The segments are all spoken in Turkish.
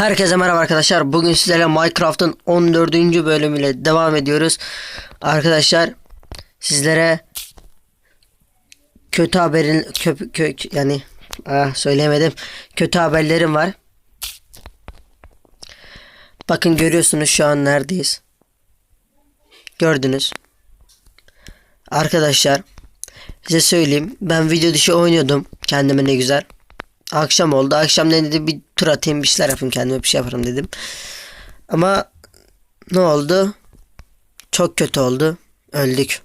Herkese merhaba arkadaşlar. Bugün sizlerle Minecraft'ın 14. bölümüyle devam ediyoruz. Arkadaşlar sizlere kötü haberin köp, kö, yani ah, söyleyemedim. Kötü haberlerim var. Bakın görüyorsunuz şu an neredeyiz. Gördünüz. Arkadaşlar size söyleyeyim. Ben video dışı oynuyordum. Kendime ne güzel. Akşam oldu. Akşam ne dedi bir tur atayım bir şeyler yapayım kendime bir şey yaparım dedim. Ama ne oldu? Çok kötü oldu. Öldük.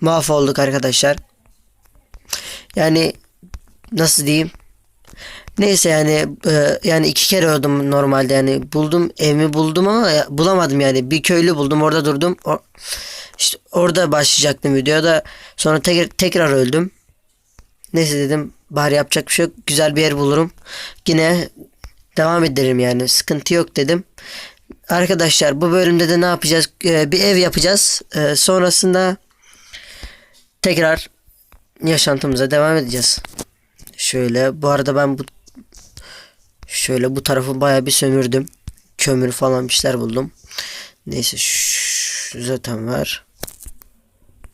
Mahvolduk arkadaşlar. Yani nasıl diyeyim? Neyse yani e, yani iki kere öldüm normalde yani buldum evimi buldum ama ya- bulamadım yani bir köylü buldum orada durdum o, işte orada başlayacaktım videoda sonra tekrar tekrar öldüm neyse dedim bari yapacak bir şey yok güzel bir yer bulurum yine devam ederim yani sıkıntı yok dedim arkadaşlar bu bölümde de ne yapacağız E, bir ev yapacağız E, sonrasında tekrar yaşantımıza devam edeceğiz şöyle bu arada ben bu Şöyle bu tarafı baya bir sömürdüm. Kömür falan bir şeyler buldum. Neyse şu zaten var.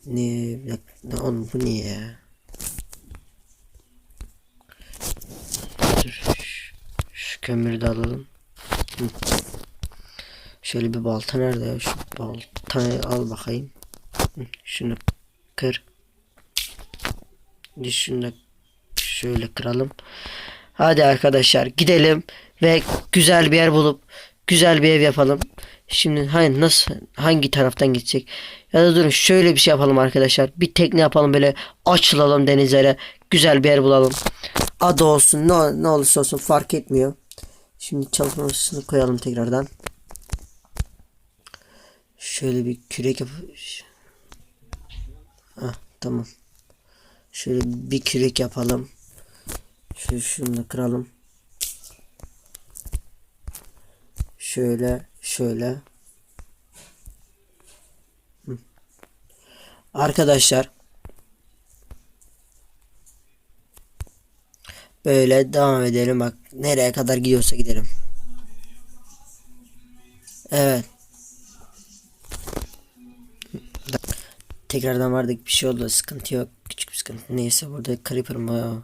Ne, ne oğlum bu niye ya? Dur, şu, şu kömürü de alalım. Şöyle bir balta nerede ya? Şu baltayı al bakayım. Şunu kır. Şunu da şöyle kıralım. Hadi arkadaşlar gidelim ve güzel bir yer bulup güzel bir ev yapalım. Şimdi hani nasıl hangi taraftan gidecek? Ya da durun şöyle bir şey yapalım arkadaşlar. Bir tekne yapalım böyle açılalım denizlere. Güzel bir yer bulalım. Adı olsun ne, ne olursa olsun fark etmiyor. Şimdi çalışma masasını koyalım tekrardan. Şöyle bir kürek yap. Ah tamam. Şöyle bir kürek yapalım. Şöyle şunu da kıralım. Şöyle şöyle. Hı. Arkadaşlar böyle devam edelim bak nereye kadar gidiyorsa gidelim. Evet. Tekrardan vardık bir şey oldu sıkıntı yok küçük bir sıkıntı neyse burada creeper mı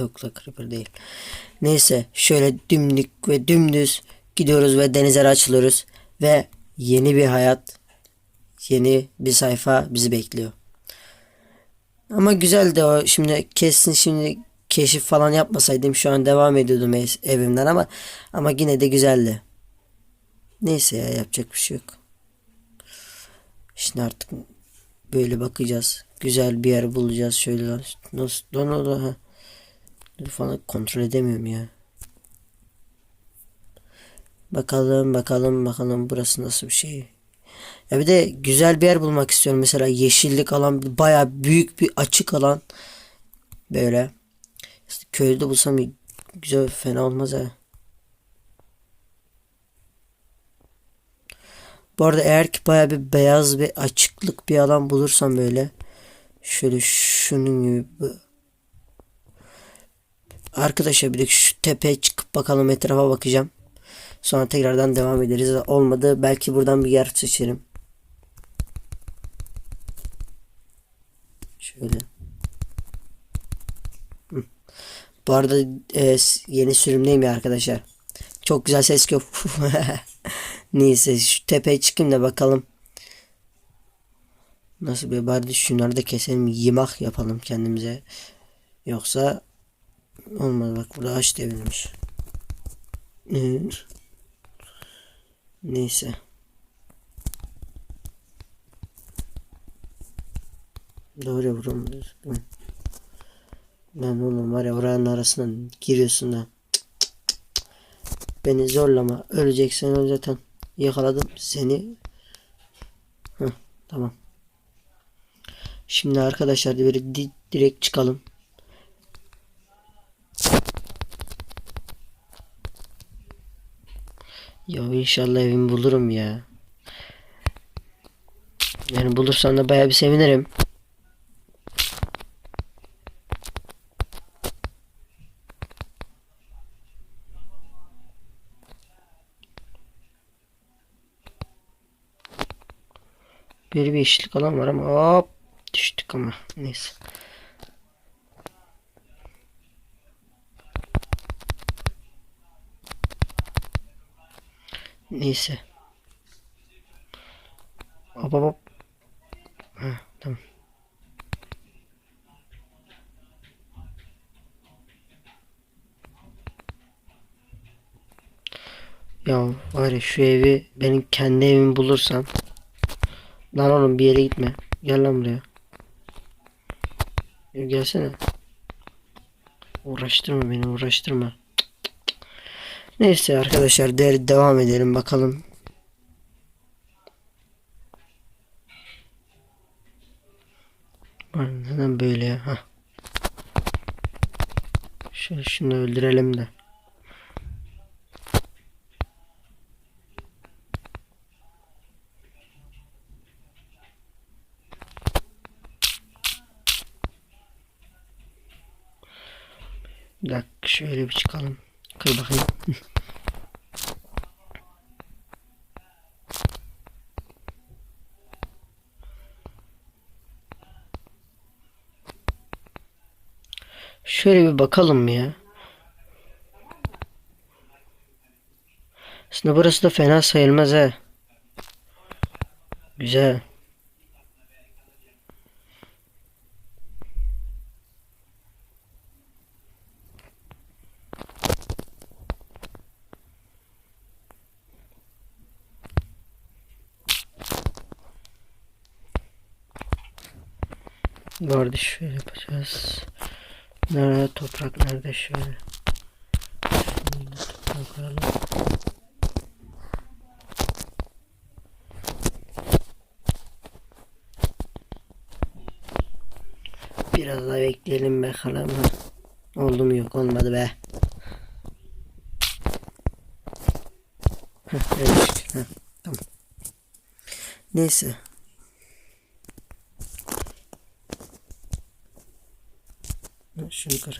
Yok la creeper değil. Neyse şöyle dümdük ve dümdüz gidiyoruz ve denizlere açılıyoruz. Ve yeni bir hayat, yeni bir sayfa bizi bekliyor. Ama güzel de o şimdi kesin şimdi keşif falan yapmasaydım şu an devam ediyordum ev- evimden ama ama yine de güzeldi. Neyse ya yapacak bir şey yok. Şimdi artık böyle bakacağız. Güzel bir yer bulacağız şöyle. Nasıl? Donald ha. Dur falan kontrol edemiyorum ya. Bakalım bakalım bakalım burası nasıl bir şey. Ya bir de güzel bir yer bulmak istiyorum. Mesela yeşillik alan baya büyük bir açık alan. Böyle. Köyde bulsam güzel fena olmaz ha. Bu arada eğer ki baya bir beyaz bir açıklık bir alan bulursam böyle. Şöyle şunun gibi Arkadaşlar bir de şu tepeye çıkıp bakalım etrafa bakacağım. Sonra tekrardan devam ederiz. Olmadı belki buradan bir yer seçerim. Şöyle. Hı. Bu arada e, yeni sürümdeyim ya arkadaşlar. Çok güzel ses yok. Neyse şu tepeye çıkayım da bakalım. Nasıl bir bari şunları da keselim. Yemek yapalım kendimize. Yoksa Olmadı bak burada ağaç devrilmiş. Ee, Neyse. Doğru vurum. Lan oğlum var ya oranın arasından giriyorsun cık. Beni zorlama. Öleceksen öl zaten. Yakaladım seni. Heh, tamam. Şimdi arkadaşlar böyle di- direkt çıkalım. Ya inşallah evimi bulurum ya. Yani bulursam da bayağı bir sevinirim. Böyle bir yeşillik alan var ama hop düştük ama neyse. Neyse. Hop hop hop. Ha, tamam. Ya var ya şu evi benim kendi evimi bulursam Lan oğlum bir yere gitme. Gel lan buraya. Ya gelsene. Uğraştırma beni uğraştırma. Neyse arkadaşlar de devam edelim bakalım. Neden böyle ya? Hah. Şöyle şunu öldürelim de. Bir dakika şöyle bir çıkalım. Kır bakayım. Şöyle bir bakalım ya? Aslında burası da fena sayılmaz ha. Güzel. Arada şöyle yapacağız. Nerede toprak nerede şöyle. Şunu da toprağa koyalım. Biraz daha bekleyelim bakalım. Oldu mu yok olmadı be. Heh, evet. Heh, tamam. Neyse. Ha.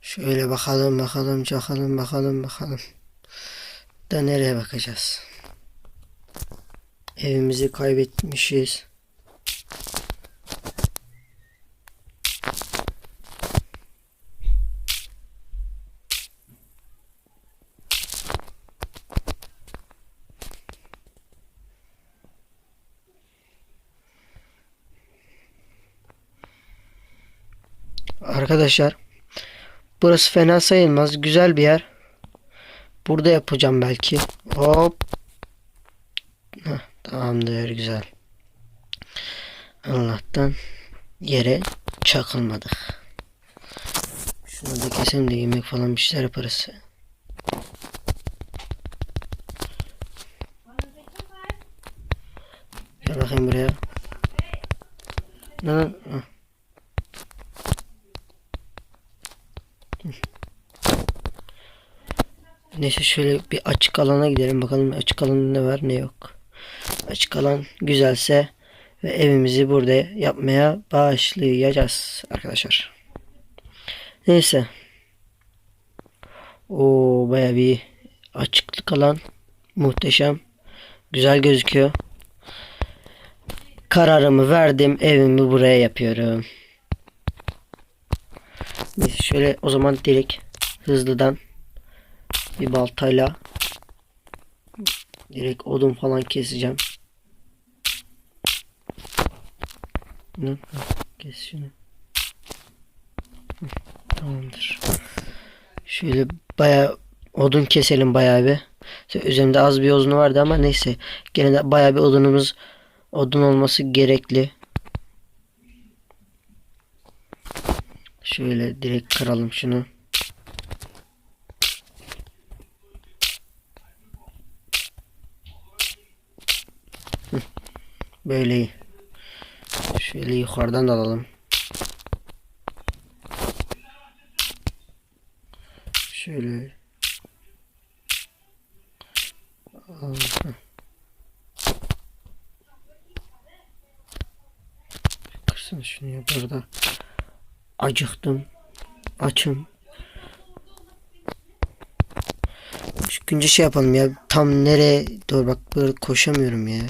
Şöyle bakalım bakalım bakalım bakalım bakalım. Da nereye bakacağız? Evimizi kaybetmişiz. Arkadaşlar burası fena sayılmaz. Güzel bir yer. Burada yapacağım belki. Hop. Heh, tamamdır güzel. Allah'tan yere çakılmadık. Şunu da keselim de yemek falan bir şeyler yaparız. Gel bakayım buraya. Lan, lan, Neyse şöyle bir açık alana gidelim bakalım açık alanda ne var ne yok. Açık alan güzelse ve evimizi burada yapmaya başlayacağız arkadaşlar. Neyse. O baya bir açıklık alan muhteşem. Güzel gözüküyor. Kararımı verdim. Evimi buraya yapıyorum. Neyse şöyle o zaman direkt hızlıdan bir baltayla direkt odun falan keseceğim. Kes şunu. Tamamdır. Şöyle baya odun keselim bayağı bir. Üzerimde az bir odun vardı ama neyse. Gene de bayağı bir odunumuz odun olması gerekli. Şöyle direkt kıralım şunu. Böyle. Şöyle yukarıdan da alalım. Şöyle. Kırsana şunu ya burada. Acıktım. Açım. Günce şey yapalım ya. Tam nereye doğru bak böyle koşamıyorum ya.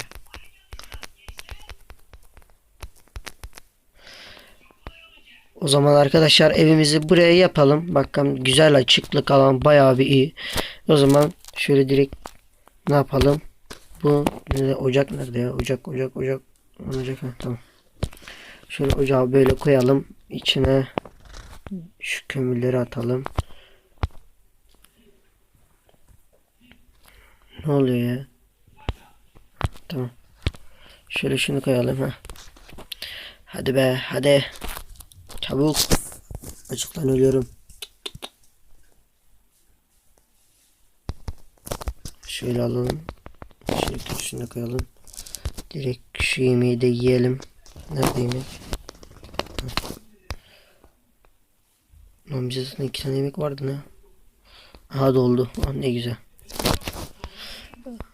O zaman arkadaşlar evimizi buraya yapalım. Bakın güzel açıklık alan bayağı bir iyi. O zaman şöyle direkt ne yapalım? Bu nerede? ocak nerede ya? Ocak ocak ocak. Ocak ha, tamam. Şöyle ocağı böyle koyalım. İçine şu kömürleri atalım. Ne oluyor ya? Tamam. Şöyle şunu koyalım ha. Hadi be hadi. Çabuk. Açıktan ölüyorum. Şöyle alalım. Şöyle şunu koyalım. Direkt şu yemeği de yiyelim. Nerede. Lan bize zaten iki tane yemek vardı ne? Aha doldu. Ah, ne güzel.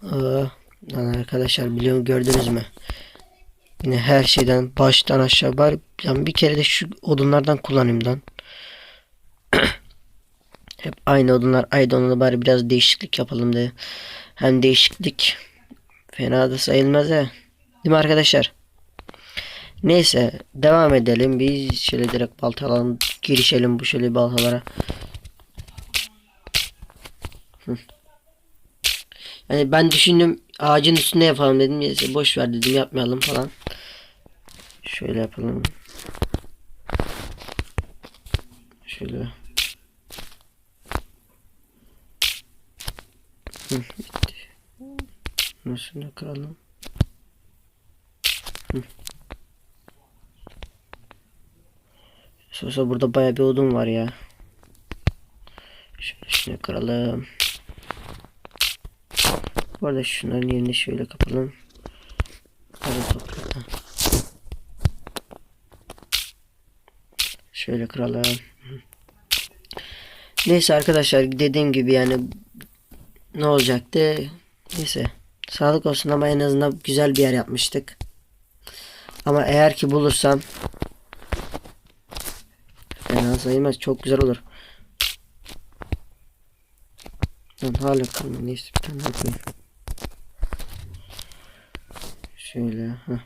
Aa, lan arkadaşlar biliyorum gördünüz mü? Yine her şeyden baştan aşağı var. Yani bir kere de şu odunlardan kullanayım lan. Hep aynı odunlar aynı odunlar bari biraz değişiklik yapalım diye. Hem değişiklik fena da sayılmaz ya. Değil mi arkadaşlar? Neyse devam edelim. Biz şöyle direkt baltalan girişelim bu şöyle baltalara. Yani ben düşündüm ağacın üstünde yapalım dedim. Neyse boş ver dedim yapmayalım falan. Şöyle yapalım. Şöyle. Nasıl kıralım? Sosa burada baya bir odun var ya. Şöyle şunu kıralım. Bu arada şunların yerini şöyle kapalım. Şöyle kıralım. Neyse arkadaşlar dediğim gibi yani ne olacaktı? Neyse. Sağlık olsun ama en azından güzel bir yer yapmıştık. Ama eğer ki bulursam fena sayılmaz. Çok güzel olur. Ben hala kalmıyor. Neyse bir tane koyayım. Şöyle. Heh.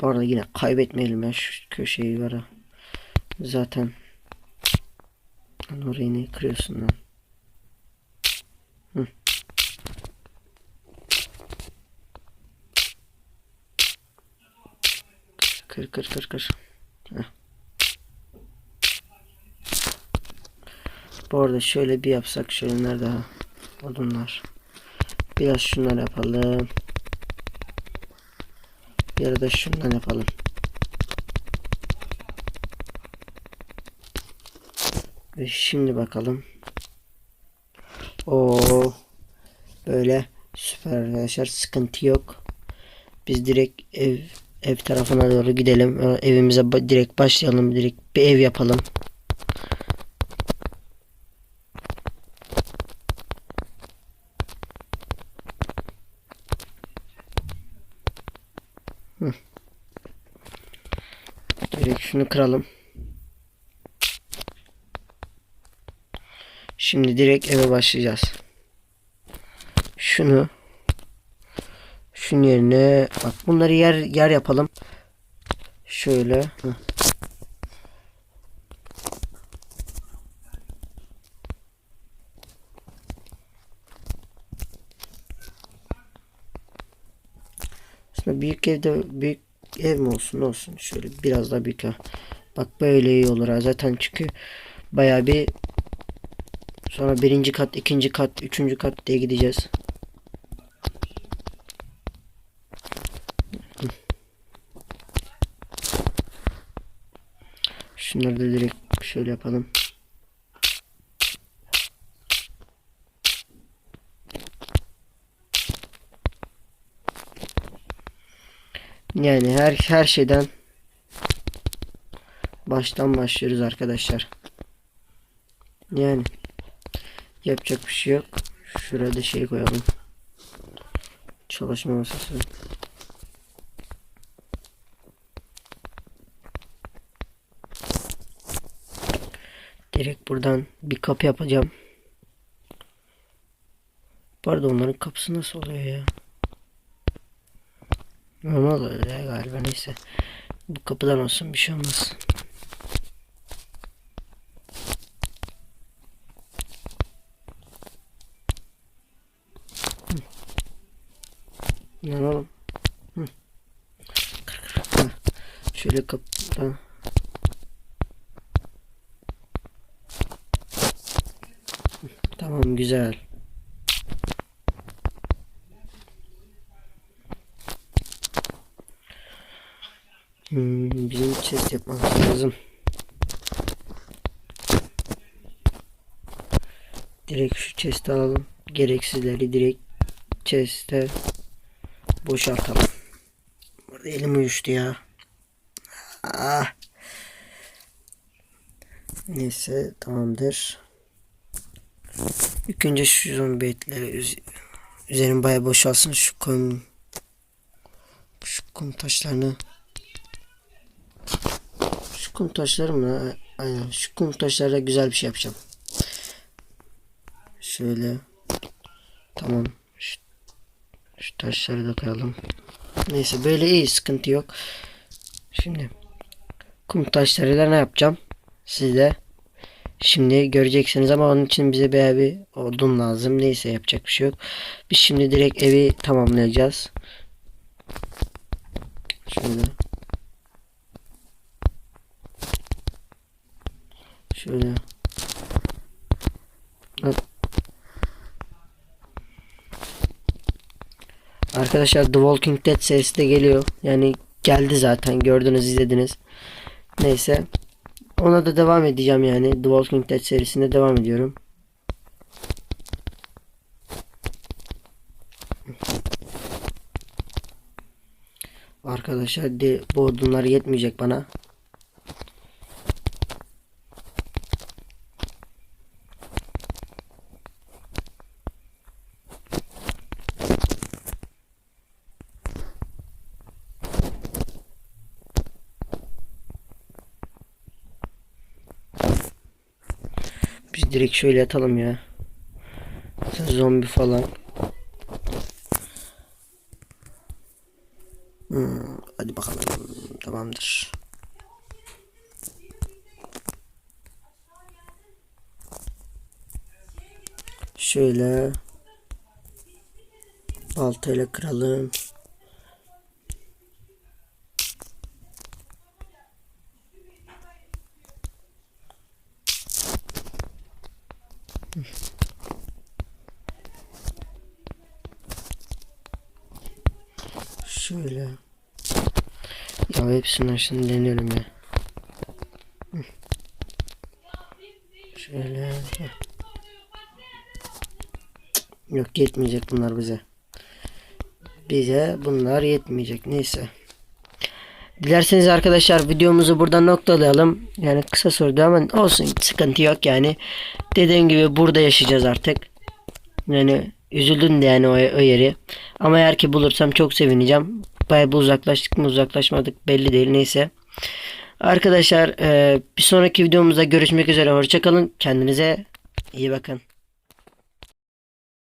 Bu arada yine kaybetmeyelim ya şu köşeyi var ha. Zaten Lan orayı ne kırıyorsun lan? Hı. Kır kır kır kır. Bu arada şöyle bir yapsak şöyle nerede? Odunlar. Biraz şunlar yapalım. Bir arada şundan yapalım. Ve şimdi bakalım. O böyle süper arkadaşlar sıkıntı yok. Biz direkt ev ev tarafına doğru gidelim. Ee, Evimize direkt başlayalım. Direkt bir ev yapalım. Direkt şunu kıralım. Şimdi direkt eve başlayacağız. Şunu şunun yerine bak bunları yer yer yapalım. Şöyle. Hı. Büyük evde büyük ev mi olsun olsun şöyle biraz daha büyük. Bak böyle iyi olur ha zaten çünkü bayağı bir sonra birinci kat ikinci kat üçüncü kat diye gideceğiz. Şunları da direkt şöyle yapalım. Yani her her şeyden baştan başlıyoruz arkadaşlar. Yani yapacak bir şey yok. Şurada şey koyalım. Çalışma masası. Direkt buradan bir kapı yapacağım. Arada onların kapısı nasıl oluyor ya? Normal oluyor galiba neyse. Bu kapıdan olsun bir şey olmaz. Kır. Şöyle kapıdan. Hı, Tamam güzel. Hmm, bizim chest yapmamız lazım. Direkt şu chest'i alalım. Gereksizleri direkt chest'e boşaltalım. Burada elim uyuştu ya. Ah. Neyse tamamdır. İlk önce şu zombi etleri üz üzerim baya boşalsın şu kum şu kum taşlarını şu kum taşları mı? Aynen. Şu kum taşlarla güzel bir şey yapacağım. Şöyle. Tamam. Şu, şu taşları da koyalım. Neyse böyle iyi sıkıntı yok. Şimdi kum taşlarıyla ne yapacağım? Size şimdi göreceksiniz ama onun için bize bayağı bir odun lazım. Neyse yapacak bir şey yok. Biz şimdi direkt evi tamamlayacağız. Şöyle. Şöyle. Arkadaşlar The Walking Dead serisi de geliyor. Yani geldi zaten gördünüz izlediniz. Neyse. Ona da devam edeceğim yani. The Walking Dead serisine devam ediyorum. Arkadaşlar de, bu odunlar yetmeyecek bana. Biz direkt şöyle yatalım ya. Zombi falan. Hmm, hadi bakalım. Tamamdır. Şöyle baltayla kıralım. Şöyle. Ya hepsinden şimdi deneyelim ya. Şöyle. Yok yetmeyecek bunlar bize. Bize bunlar yetmeyecek. Neyse. Dilerseniz arkadaşlar videomuzu burada noktalayalım. Yani kısa sürdü ama olsun sıkıntı yok yani. Dediğim gibi burada yaşayacağız artık. Yani üzüldüm de yani o, o yeri. Ama eğer ki bulursam çok sevineceğim. Bayağı bir uzaklaştık mı uzaklaşmadık belli değil neyse. Arkadaşlar e, bir sonraki videomuzda görüşmek üzere. Hoşçakalın. Kendinize iyi bakın.